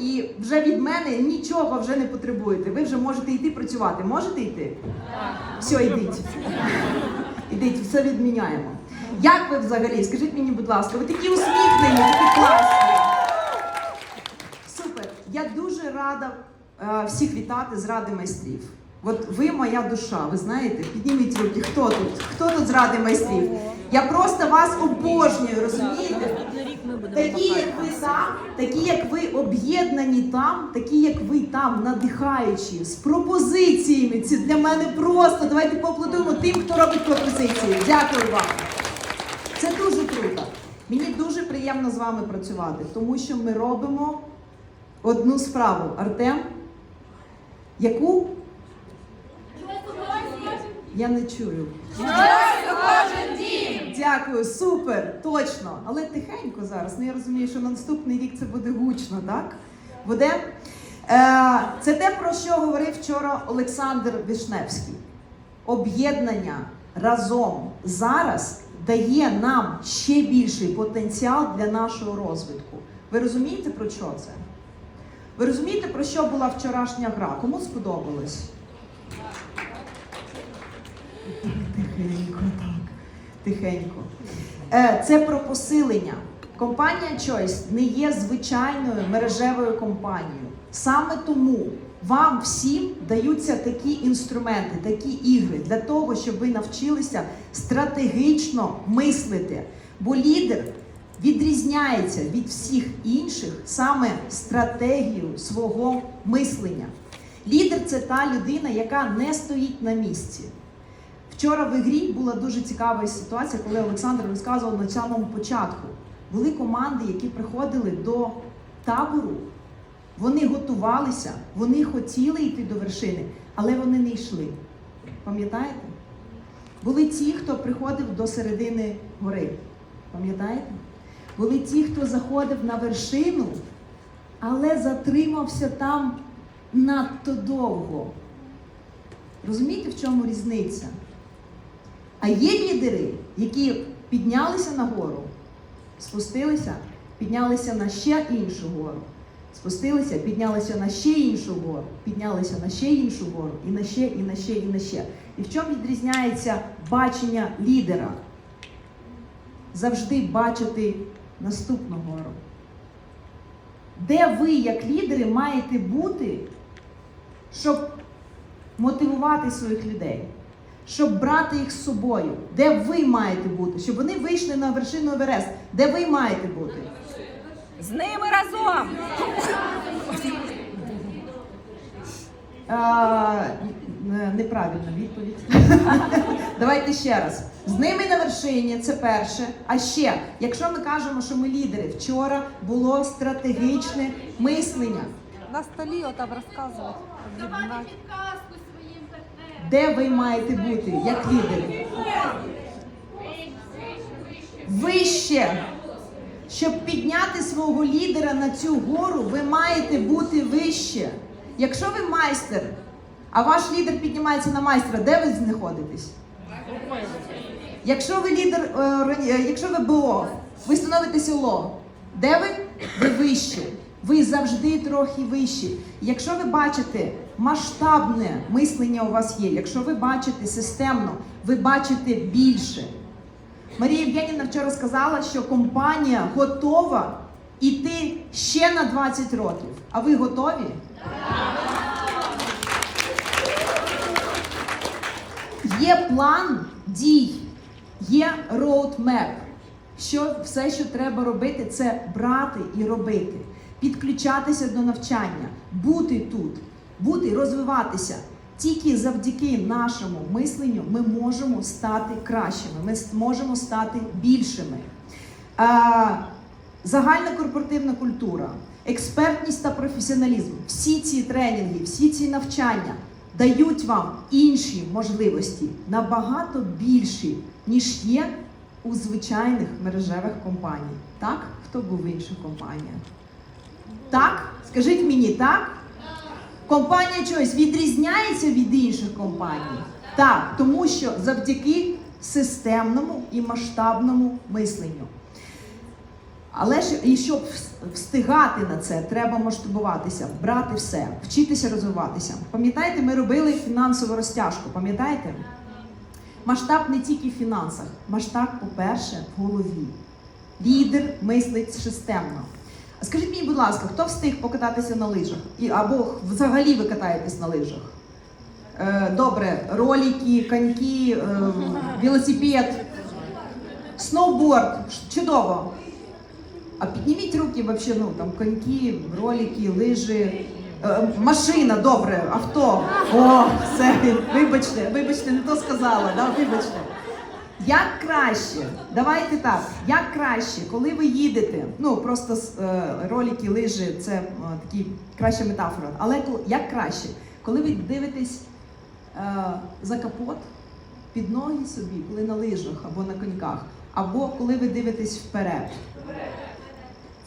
і вже від мене нічого вже не потребуєте. Ви вже можете йти працювати. Можете йти? Все, йдіть. Ідіть, все відміняємо. Як ви взагалі? Скажіть мені, будь ласка, ви такі усміхнені, такі класні. Супер. Я дуже рада е, всіх вітати з Ради майстрів. От ви моя душа, ви знаєте? Підніміть руки, хто тут? Хто тут з Ради майстрів? Я просто вас обожнюю, розумієте? Такі, як ви там, такі, як ви об'єднані там, такі, як ви там, надихаючі, з пропозиціями. Це для мене просто. Давайте поаплодуємо тим, хто робить пропозиції. Дякую вам. Це дуже круто. Мені дуже приємно з вами працювати, тому що ми робимо одну справу. Артем, яку я не чую. Дякую, супер, точно. Але тихенько зараз. Ну я розумію, що на наступний рік це буде гучно, так? Буде? Е, це те, про що говорив вчора Олександр Вишневський. Об'єднання разом зараз дає нам ще більший потенціал для нашого розвитку. Ви розумієте про що це? Ви розумієте, про що була вчорашня гра? Кому сподобалось? Тихенько. Тихенько. Е, Це про посилення. Компанія Choice не є звичайною мережевою компанією. Саме тому вам всім даються такі інструменти, такі ігри для того, щоб ви навчилися стратегічно мислити. Бо лідер відрізняється від всіх інших саме стратегією свого мислення. Лідер це та людина, яка не стоїть на місці. Вчора в ігрі була дуже цікава ситуація, коли Олександр розказував на самому початку. Були команди, які приходили до табору, вони готувалися, вони хотіли йти до вершини, але вони не йшли. Пам'ятаєте? Були ті, хто приходив до середини гори. Пам'ятаєте? Були ті, хто заходив на вершину, але затримався там надто довго. Розумієте, в чому різниця? А є лідери, які піднялися на гору, спустилися, піднялися на ще іншу гору, спустилися, піднялися на ще іншу гору, піднялися на ще іншу гору, і на ще, і на ще, і на ще. І в чому відрізняється бачення лідера? Завжди бачити наступну гору. Де ви, як лідери, маєте бути, щоб мотивувати своїх людей? Щоб брати їх з собою. Де ви маєте бути? Щоб вони вийшли на вершину Еверест. Де ви маєте бути? З ними разом. А, неправильна відповідь. Давайте ще раз. З ними на вершині це перше. А ще, якщо ми кажемо, що ми лідери, вчора було стратегічне мислення. На столі отам розказувати. Де ви маєте бути як лідери? Вище. Щоб підняти свого лідера на цю гору, ви маєте бути вище. Якщо ви майстер, а ваш лідер піднімається на майстра, де ви знаходитесь? Якщо ви лідер, е, е, якщо ви БО, ви становитеся ЛО, де ви? Ви вище. Ви завжди трохи вищі. Якщо ви бачите масштабне мислення у вас є, якщо ви бачите системно, ви бачите більше. Марія Євгенівна вчора сказала, що компанія готова іти ще на 20 років. А ви готові? Є план дій, є роудмеп. Що все, що треба робити, це брати і робити, підключатися до навчання, бути тут, бути, розвиватися. Тільки завдяки нашому мисленню ми можемо стати кращими, ми можемо стати більшими. Загальна корпоративна культура, експертність та професіоналізм, всі ці тренінги, всі ці навчання дають вам інші можливості набагато більші, ніж є у звичайних мережевих компаній. Так? Хто був в інших компаніях? Так? Скажіть мені, так? Компанія чогось відрізняється від інших компаній? Так, тому що завдяки системному і масштабному мисленню. Але ж і щоб встигати на це, треба масштабуватися, брати все, вчитися розвиватися. Пам'ятаєте, ми робили фінансову розтяжку, пам'ятаєте? Масштаб не тільки в фінансах, масштаб, по-перше, в голові. Лідер мислить системно. Скажіть мені, будь ласка, хто встиг покататися на лижах? І, або взагалі ви катаєтесь на лижах? Е, добре, ролики, коньки, е, велосипед, сноуборд. Чудово. А підніміть руки вообще, ну там коньки, ролики, лижі, е, машина, добре, авто. О, все, вибачте, вибачте, не то сказала, да, вибачте. Як краще, давайте так, як краще, коли ви їдете, ну просто е, ролики, лижі, це е, такі краща метафора. Але як краще, коли ви дивитесь е, за капот під ноги собі, коли на лижах або на коньках, або коли ви дивитесь вперед.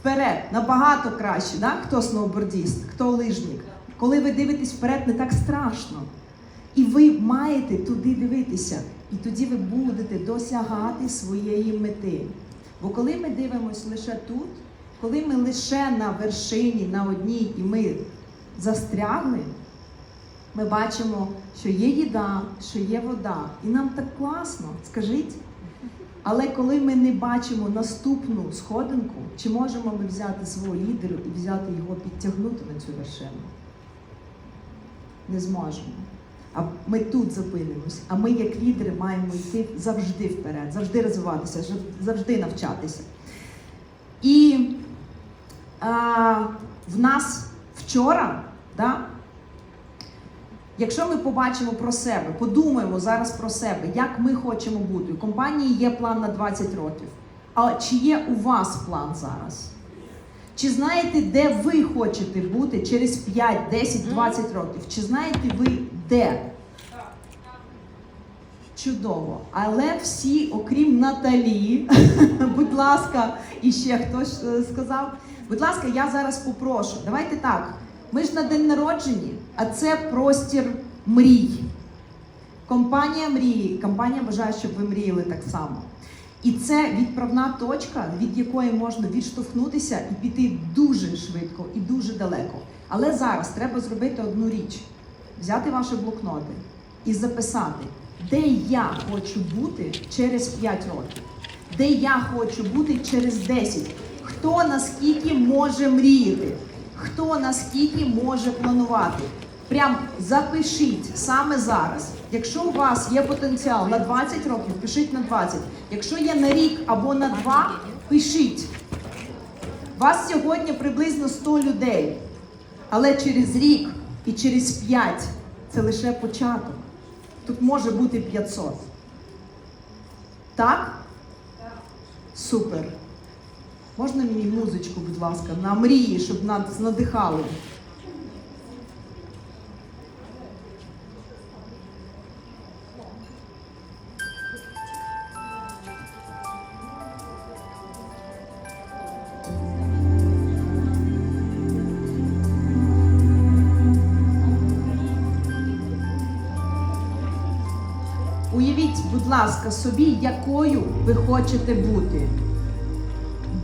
Вперед, набагато краще, да? хто сноубордіст, хто лижник. Коли ви дивитесь вперед, не так страшно. І ви маєте туди дивитися, і тоді ви будете досягати своєї мети. Бо коли ми дивимося лише тут, коли ми лише на вершині, на одній, і ми застрягли, ми бачимо, що є їда, що є вода. І нам так класно, скажіть. Але коли ми не бачимо наступну сходинку, чи можемо ми взяти свого лідера і взяти його підтягнути на цю вершину? Не зможемо. А ми тут зупинимось. А ми, як лідери, маємо йти завжди вперед, завжди розвиватися, завжди навчатися. І а, в нас вчора, да, Якщо ми побачимо про себе, подумаємо зараз про себе, як ми хочемо бути. У компанії є план на 20 років. А чи є у вас план зараз? Чи знаєте, де ви хочете бути через 5, 10, 20 років? Чи знаєте ви де? Чудово. Але всі, окрім Наталі, будь ласка, і ще хтось е, сказав. Будь ласка, я зараз попрошу. Давайте так. Ми ж на день народження, а це простір мрій. Компанія мрії, компанія бажає, щоб ви мріяли так само. І це відправна точка, від якої можна відштовхнутися і піти дуже швидко і дуже далеко. Але зараз треба зробити одну річ: взяти ваші блокноти і записати, де я хочу бути через 5 років, де я хочу бути через 10. Хто наскільки може мріяти, хто наскільки може планувати. Прям запишіть саме зараз. Якщо у вас є потенціал на 20 років, пишіть на 20. Якщо є на рік або на два, пишіть. Вас сьогодні приблизно 100 людей. Але через рік і через 5 це лише початок. Тут може бути 500. Так? Супер. Можна мені музичку, будь ласка, на мрії, щоб нас надихали. Уявіть, будь ласка, собі, якою ви хочете бути.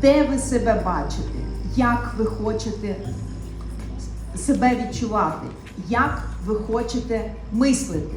Де ви себе бачите? Як ви хочете себе відчувати? Як ви хочете мислити?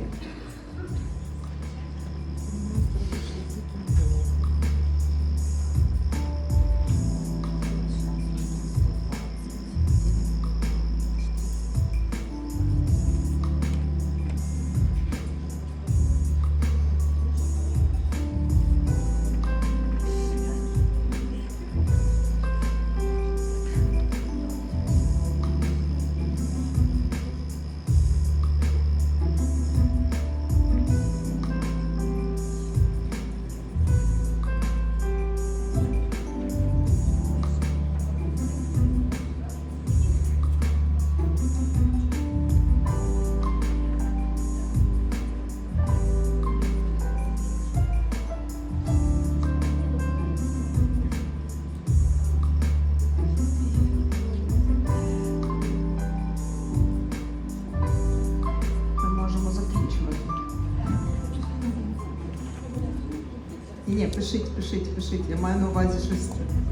Пишіть, пишіть, пишіть. Я маю на увазі що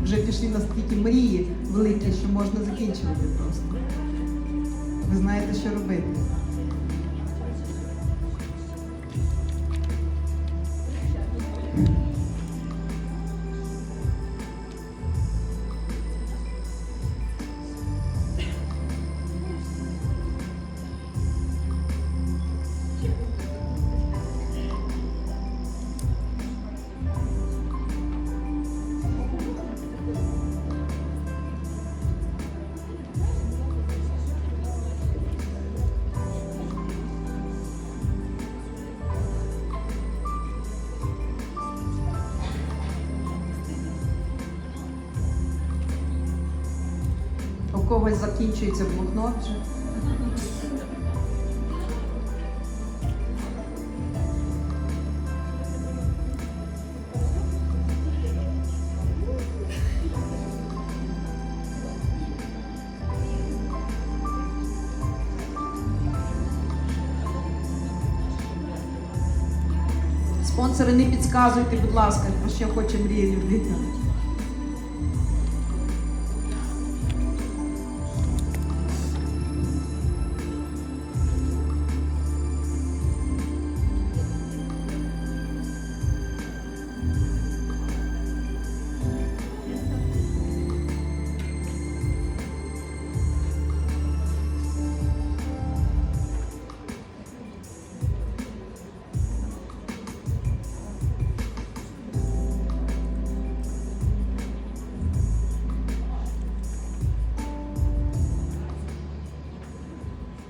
Вже пішли настільки мрії великі, що можна закінчувати просто. Ви знаєте, що робити. Когось закінчується блокнот вже. Спонсори, не підказуйте, будь ласка, про що хоче мріє людина.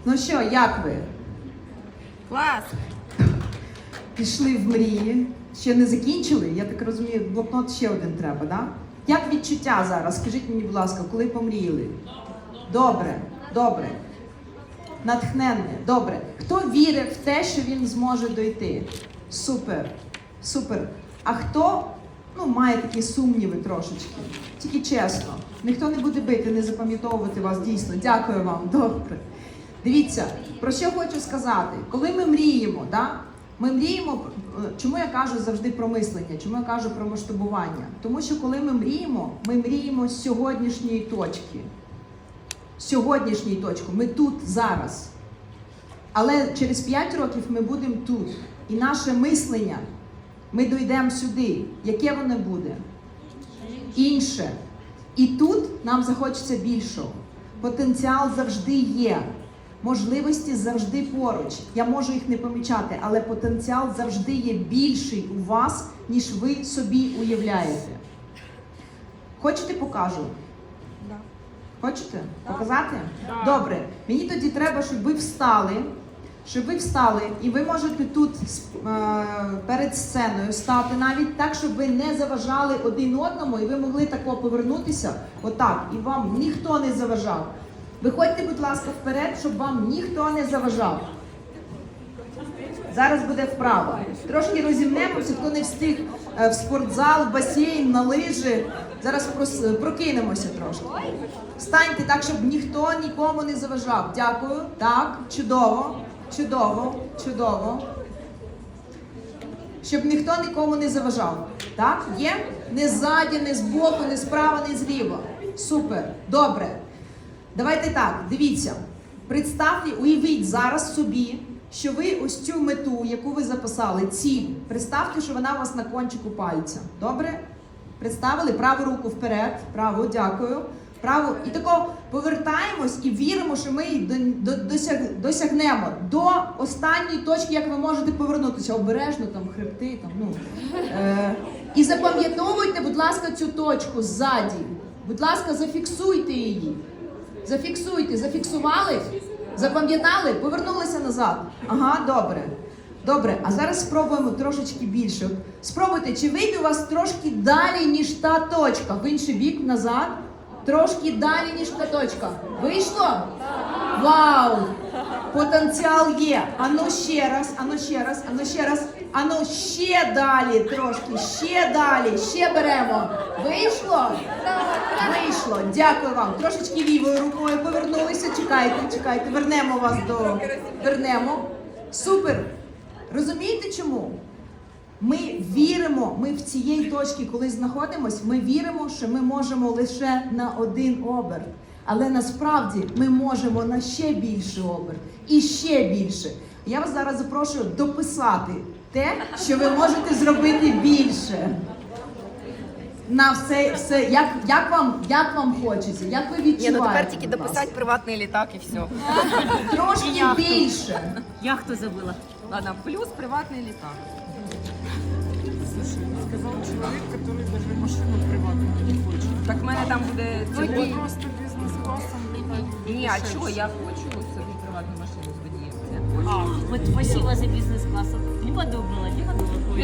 Ну що, як ви? Клас. Пішли в мрії, ще не закінчили. Я так розумію, блокнот ще один треба, да? Як відчуття зараз? Скажіть мені, будь ласка, коли помріяли? Добре, добре. Натхненне, добре. Хто вірить в те, що він зможе дойти? Супер, супер. А хто ну, має такі сумніви трошечки? Тільки чесно. Ніхто не буде бити, не запам'ятовувати вас дійсно. Дякую вам, добре. Дивіться, про що хочу сказати. Коли ми мріємо, да? ми мріємо, е, чому я кажу завжди про мислення, чому я кажу про масштабування? Тому що коли ми мріємо, ми мріємо з сьогоднішньої точки. З сьогоднішньої точки. Ми тут зараз. Але через 5 років ми будемо тут. І наше мислення, ми дійдемо сюди. Яке воно буде? Інше. І тут нам захочеться більшого. Потенціал завжди є. Можливості завжди поруч. Я можу їх не помічати, але потенціал завжди є більший у вас, ніж ви собі уявляєте. Хочете покажу? Да. Хочете показати? Добре. Мені тоді треба, щоб ви встали. Щоб ви встали, і ви можете тут е, перед сценою стати навіть так, щоб ви не заважали один одному, і ви могли тако повернутися отак, і вам ніхто не заважав. Виходьте, будь ласка, вперед, щоб вам ніхто не заважав. Зараз буде вправа. Трошки розімнемося, хто не встиг е, в спортзал, в басейн, на лижі. Зараз прокинемося трошки. Встаньте так, щоб ніхто нікому не заважав. Дякую. Так, чудово, чудово, чудово. Щоб ніхто нікому не заважав. Так? Є? Не ззаді, не збоку, не справа, не зліва. Супер. Добре. Давайте так, дивіться. Представте, уявіть зараз собі, що ви ось цю мету, яку ви записали, ціль, представте, що вона у вас на кончику пальця. Добре? Представили праву руку вперед, праву, дякую. Праву. І тако повертаємось і віримо, що ми до- до- досяг, досягнемо до останньої точки, як ви можете повернутися. Обережно там хребти. Там, ну. Е, і запам'ятовуйте, будь ласка, цю точку ззаді. Будь ласка, зафіксуйте її. Зафіксуйте, зафіксували, запам'ятали, повернулися назад. Ага, добре. Добре, а зараз спробуємо трошечки більше. Спробуйте, чи вийде у вас трошки далі, ніж та точка. В інший бік назад. Трошки далі, ніж та точка. Вийшло? Вау! Потенціал є. Ану ще раз, ану ще раз, ану ще раз, ану ще далі трошки, ще далі, ще беремо. Вийшло? Вийшло. Дякую вам. Трошечки лівою рукою повернулися. Чекайте, чекайте. Вернемо вас до. Вернемо. Супер. Розумієте чому? Ми віримо, ми в цієї точці, коли знаходимось, ми віримо, що ми можемо лише на один оберт. Але насправді ми можемо на ще більший оберт і ще більше. Я вас зараз запрошую дописати те, що ви можете зробити більше. На все, все, як, як вам як вам хочеться, як ви Ні, ну тепер тільки дописати приватний літак і все. трошки більше. Яхту забыла. Ладно, плюс приватний літак. Сказал человек, который даже машину приватную не хочет. Так в мене там буде Он просто бизнес-классом летать. Ні, а чого я хочу собі приватну машину з водієм? Це хочу. Вот спасибо за бизнес-классом. Либо думала, либо думала.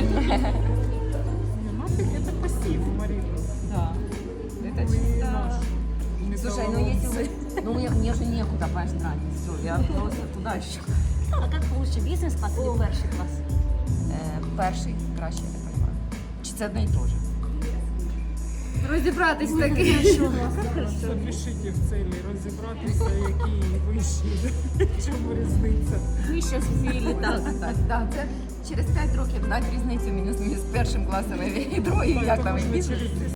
Не, нафиг это пассив, Марина. Да. Это чисто... Слушай, ну Металлолом. если вы... Ну мне, мне уже некуда, понимаешь, тратить. Все, я просто туда еще. А как лучше, бизнес-класс или перший класс? Е, перший краще, я так розумію. Чи це одне і те же? Розібратись таки. Запишіть в цілі розібратися, які вищі. Чому різниця? Вы в цілі, Так, так, так. Це через 5 років дати різницю мені з першим класом і другим, як там і через